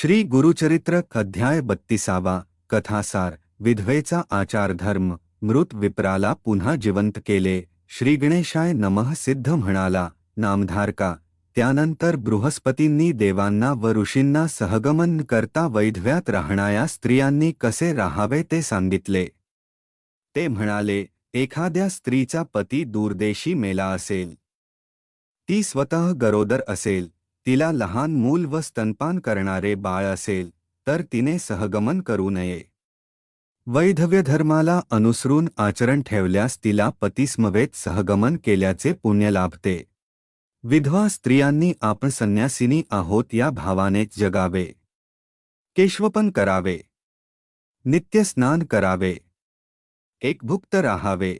श्री गुरुचरित्र अध्याय बत्तीसावा कथासार विधवेचा आचारधर्म मृत विप्राला पुन्हा जिवंत केले. श्री गणेशाय नमः सिद्ध म्हणाला नामधारका त्यानंतर बृहस्पतींनी देवांना व ऋषींना सहगमन करता वैधव्यात राहणाऱ्या स्त्रियांनी कसे राहावे ते सांगितले. ते म्हणाले एखाद्या स्त्रीचा पती दूरदेशी मेला असेल. ती स्वतः गरोदर असेल. तिला लहान मूल व स्तनपान करणारे बाळ असेल तर तिने सहगमन करू नये. वैधव्य धर्माला अनुसरून आचरण ठेवल्यास तिला पतिस्मवेत सहगमन केल्याचे पुण्य लाभते. विधवा स्त्रियांनी आपण संन्यासिनी आहोत या भावाने जगावे. केशवपन करावे. नित्य स्नान करावे. एकभुक्त राहावे.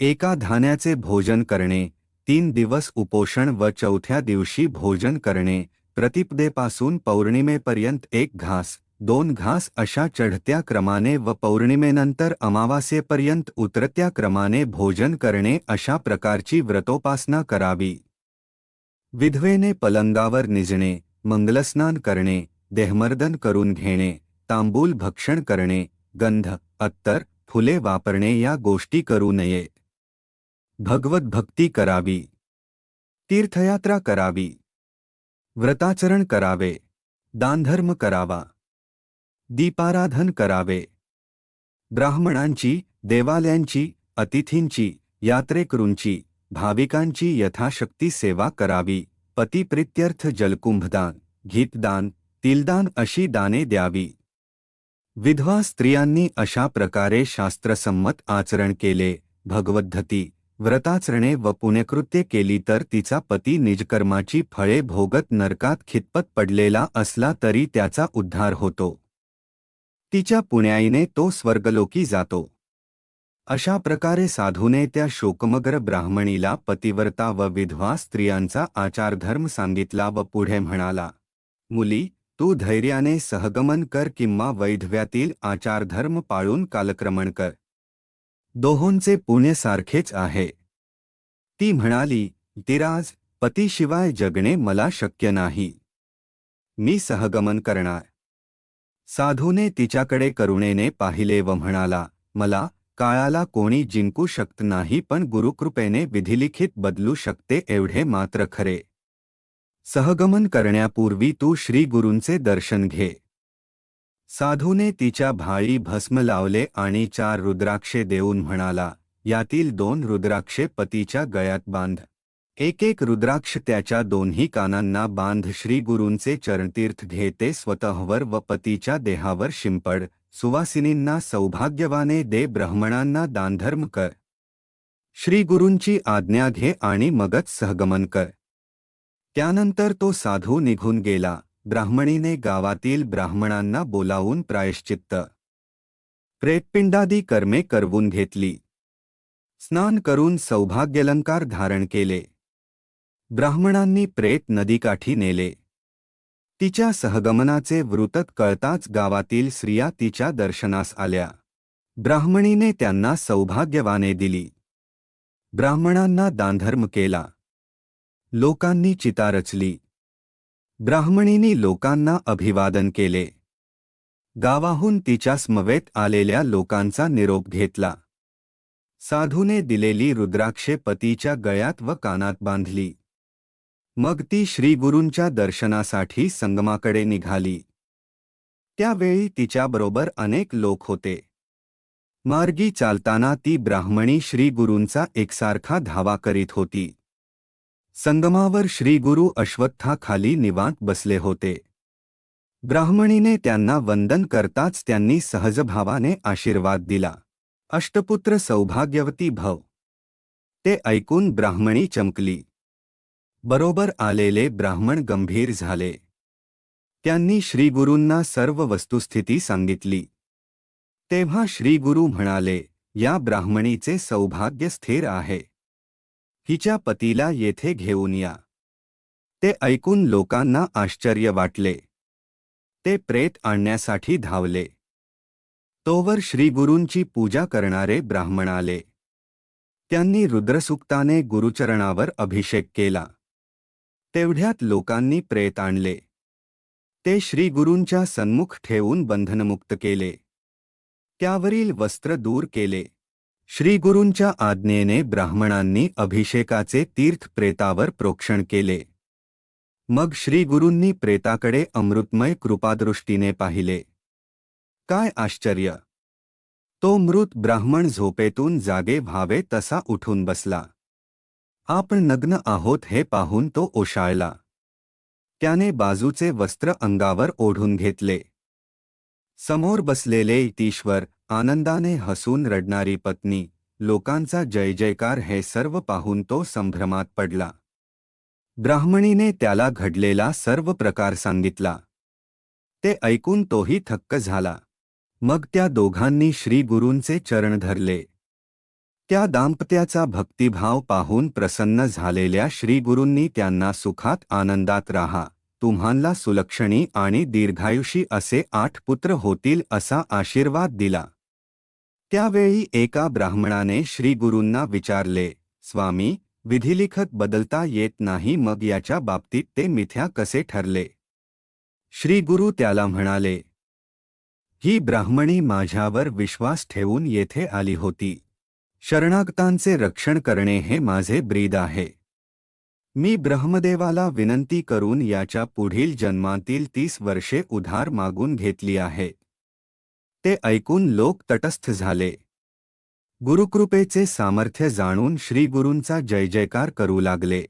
एका धान्याचे भोजन करणे. तीन दिवस उपोषण व चौथ्या दिवशी भोजन करणे प्रतिपदेपासून पौर्णिमेपर्यंत एक घास दोन घास अशा चढत्या क्रमाने व पौर्णिमेनंतर अमावास्येपर्यंत उतरत्या क्रमाने भोजन करणे अशा प्रकारची व्रतोपासना करावी. विधवेने पलंगावर निजणे मंगलस्नान करणे देहमर्दन करून घेणे तांबूल भक्षण करणे गंध अत्तर फुले वापरणे या गोष्टी करू नये. भगवत भक्ती करावी। तीर्थयात्रा करावी। व्रताचरण करावे। दानधर्म करावा। दीपाराधन करावे। ब्राह्मणांची, देवालयांची, अतिथींची, यात्रेकरूंची, भाविकांची यथाशक्ती सेवा करावी। पतिप्रित्यर्थ जलकुंभदान, गीतदान, तिलदान अशी दाने द्यावी। विधवा स्त्रियांनी अशा प्रकारे शास्त्रसंमत आचरण केले, भगवद्धती। व्रताचरणे व पुण्यकृत्ये केली तर तिचा पती निजकर्माची फळे भोगत नरकात खितपत पडलेला असला तरी त्याचा उद्धार होतो. तिच्या पुण्याईने तो स्वर्गलोकी जातो. अशा प्रकारे साधूने त्या शोकमग्र ब्राह्मणीला पतिव्रता व विधवा स्त्रियांचा आचारधर्म सांगितला व पुढे म्हणाला मुली तू धैर्याने सहगमन कर किंवा वैधव्यातील आचारधर्म पाळून कालक्रमण कर. दोहोंचे पुणे सारखेच आहे. ती म्हणाली तिराज पतीशिवाय जगणे मला शक्य नाही. मी सहगमन करणार. साधूने तिच्याकडे करुणेने पाहिले व म्हणाला मला काळाला कोणी जिंकू शकत नाही पण गुरुकृपेने विधिलिखित बदलू शकते एवढे मात्र खरे. सहगमन करण्यापूर्वी तू श्रीगुरूंचे दर्शन घे. साधूने तिच्या भाळी भस्म लावले आणि चार रुद्राक्षे देऊन म्हणाला यातील दोन रुद्राक्षे पतीच्या गळ्यात बांध. एक एक रुद्राक्ष त्याच्या दोन्ही कानांना बांध. श्री गुरूंचे चरणतीर्थ घेते स्वतःवर व पतीच्या देहावर शिंपड. सुवासिनींना सौभाग्यवाने दे ब्राह्मणांना दानधर्म कर. श्रीगुरूंची आज्ञा घे आणि मगच सहगमन कर. त्यानंतर तो साधू निघून गेला. ब्राह्मणीने गावातील ब्राह्मणांना बोलावून प्रायश्चित्त. प्रेतपिंडादी कर्मे करवून घेतली. स्नान करून सौभाग्यलंकार धारण केले. ब्राह्मणांनी प्रेत नदीकाठी नेले. तिच्या सहगमनाचे वृतत कळताच गावातील स्त्रिया तिच्या दर्शनास आल्या. ब्राह्मणीने त्यांना सौभाग्यवाने दिली. ब्राह्मणांना दानधर्म केला. लोकांनी चिता रचली. ब्राह्मणींनी लोकांना अभिवादन केले. गावाहून तिच्या स्मवेत आलेल्या लोकांचा निरोप घेतला. साधूने दिलेली रुद्राक्षे पतीच्या गळ्यात व कानात बांधली. मग ती श्रीगुरूंच्या दर्शनासाठी संगमाकडे निघाली. त्यावेळी तिच्याबरोबर अनेक लोक होते. मार्गी चालताना ती ब्राह्मणी श्रीगुरूंचा एकसारखा धावा करीत होती. संगमावर श्रीगुरु अश्वत्थाखाली निवांत बसले होते. ब्राह्मणीने त्यांना वंदन करताच त्यांनी सहजभावाने आशीर्वाद दिला. अष्टपुत्र सौभाग्यवती भव. ते ऐकून ब्राह्मणी चमकली. बरोबर आलेले ब्राह्मण गंभीर झाले. त्यांनी श्रीगुरूंना सर्व वस्तुस्थिती सांगितली. तेव्हा श्रीगुरू म्हणाले या ब्राह्मणीचे सौभाग्य स्थिर आहे. हिच्या पतीला येथे घेऊन या. ते ऐकून लोकांना आश्चर्य वाटले. ते प्रेत आणण्यासाठी धावले. तोवर श्रीगुरूंची पूजा करणारे ब्राह्मण आले. त्यांनी रुद्रसुक्ताने गुरुचरणावर अभिषेक केला. तेवढ्यात लोकांनी प्रेत आणले. ते श्रीगुरूंच्या सन्मुख ठेवून बंधनमुक्त केले. त्यावरील वस्त्र दूर केले. श्रीगुरूंच्या आज्ञेने ब्राह्मणांनी अभिषेकाचे तीर्थ प्रेतावर प्रोक्षण केले. मग श्रीगुरूंनी प्रेताकडे अमृतमय कृपादृष्टीने पाहिले. काय आश्चर्य! तो मृत ब्राह्मण झोपेतून जागे व्हावे तसा उठून बसला. आपण नग्न आहोत हे पाहून तो ओशाळला. त्याने बाजूचे वस्त्र अंगावर ओढून घेतले. समोर बसलेले इतीश्वर आनंदाने हसून रडणारी पत्नी लोकांचा जय जयकार हे सर्व पाहून तो संभ्रमात पडला. ब्राह्मणीने त्याला घडलेला सर्व प्रकार सांगितला. ते ऐकून तोही थक्क झाला. मग त्या दोघांनी श्रीगुरूंचे चरण धरले. त्या दाम्पत्याचा भक्तिभाव पाहून प्रसन्न झालेल्या श्रीगुरूंनी त्यांना सुखात आनंदात राहा तुम्हाला सुलक्षणी आणि दीर्घायुषी असे आठ पुत्र होतील असा आशीर्वाद दिला. त्यावेळी एका ब्राह्मणाने श्रीगुरूंना विचारले, स्वामी, विधिलिखत बदलता येत नाही, मग याच्या बाबतीत ते मिथ्या कसे ठरले? श्रीगुरू त्याला म्हणाले, ही ब्राह्मणी माझ्यावर विश्वास ठेवून येथे आली होती. शरणागतांचे रक्षण करणे हे माझे ब्रीद आहे. मी ब्रह्मदेवाला विनंती करून याच्या पुढील जन्मातील तीस वर्षे उधार मागून घेतली आहे. ते ऐकून लोक तटस्थ झाले. गुरुकृपेचे सामर्थ्य जाणून श्रीगुरूंचा जय जयकार करू लागले.